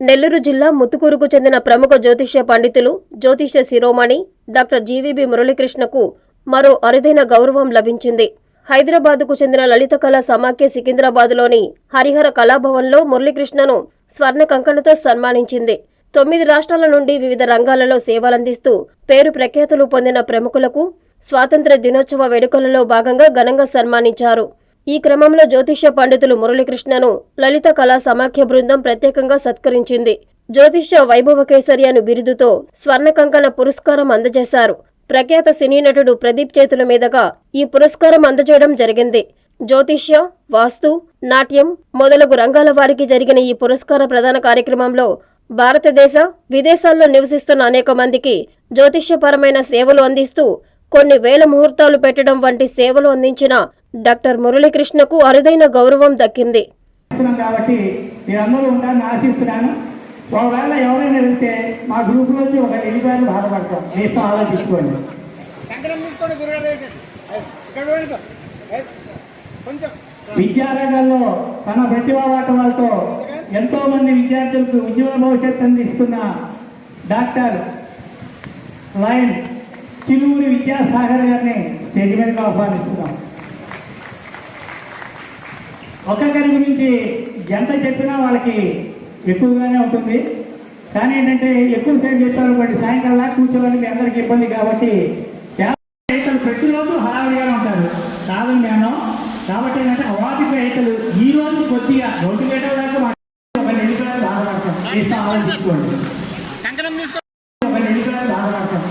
నెల్లూరు జిల్లా ముత్తుకూరుకు చెందిన ప్రముఖ జ్యోతిష్య పండితులు జ్యోతిష్య శిరోమణి డాక్టర్ జీవీబీ మురళీకృష్ణకు మరో అరుదైన గౌరవం లభించింది. హైదరాబాద్కు చెందిన లలిత కళా సమాఖ్య సికింద్రాబాద్లోని హరిహర కళాభవన్లో మురళీకృష్ణను స్వర్ణ కంకణతో సన్మానించింది. తొమ్మిది రాష్ట్రాల నుండి వివిధ రంగాలలో సేవలందిస్తూ పేరు ప్రఖ్యాతులు పొందిన ప్రముఖులకు స్వాతంత్ర దినోత్సవ వేడుకలలో భాగంగా ఘనంగా సన్మానించారు. ఈ క్రమంలో జ్యోతిష్య పండితులు మురళీకృష్ణను లలిత కళా సమాఖ్య బృందం ప్రత్యేకంగా సత్కరించింది. జ్యోతిష్య వైభవ కేసరి అను బిరుదుతో స్వర్ణ కంకణ పురస్కారం అందజేశారు. ప్రఖ్యాత సినీ నటుడు ప్రదీప్ చేతుల మీదుగా ఈ పురస్కారం అందజేయడం జరిగింది. జ్యోతిష్య వాస్తు నాట్యం మొదలగు రంగాల వారికి జరిగిన ఈ పురస్కార ప్రదాన కార్యక్రమంలో భారతదేశ విదేశాల్లో నివసిస్తున్న అనేక మందికి జ్యోతిష్యపరమైన సేవలు అందిస్తూ కొన్ని వేల ముహూర్తాలు పెట్టడం వంటి సేవలు అందించిన డాక్టర్ మురళీకృష్ణకు అరుదైన గౌరవం దక్కింది. కాబట్టి మీరందరూ ఉండాలని ఆశిస్తున్నాను. ఒకవేళ ఎవరైనా వెళ్తే మా గ్రూప్ నుంచి ఒక ఎలిపాయలు బాధపడతాం. మీతో ఆలోచించుకోండి. విద్యారంగంలో తన ప్రతిభావాటంతో ఎంతో మంది విద్యార్థులకు ఉజ్వల భవిష్యత్తు అందిస్తున్న డాక్టర్ లైన్ చిలువురి విద్యాసాగర్ గారిని స్టేజ్ మీదకి ఆహ్వానిస్తున్నాం. ఒక్కొక్కరి గురించి ఎంత చెప్పినా వాళ్ళకి ఎక్కువగానే ఉంటుంది. కానీ ఏంటంటే ఎక్కువసేపు కాబట్టి సాయంకాలం కూర్చోవాలి మీ అందరికీ ఇబ్బంది కాబట్టి రైతులు ప్రతిరోజు హడావిడిగానే ఉంటారు. కాదని మేము కాబట్టి ఏంటంటే అవాధిక రైతులు ఈ రోజు కొద్దిగా రెండు గంటల దాకా ఒక బాధపడతాం ఆలోచించుకోండి ఒక నిమిషాలు బాధపడతాం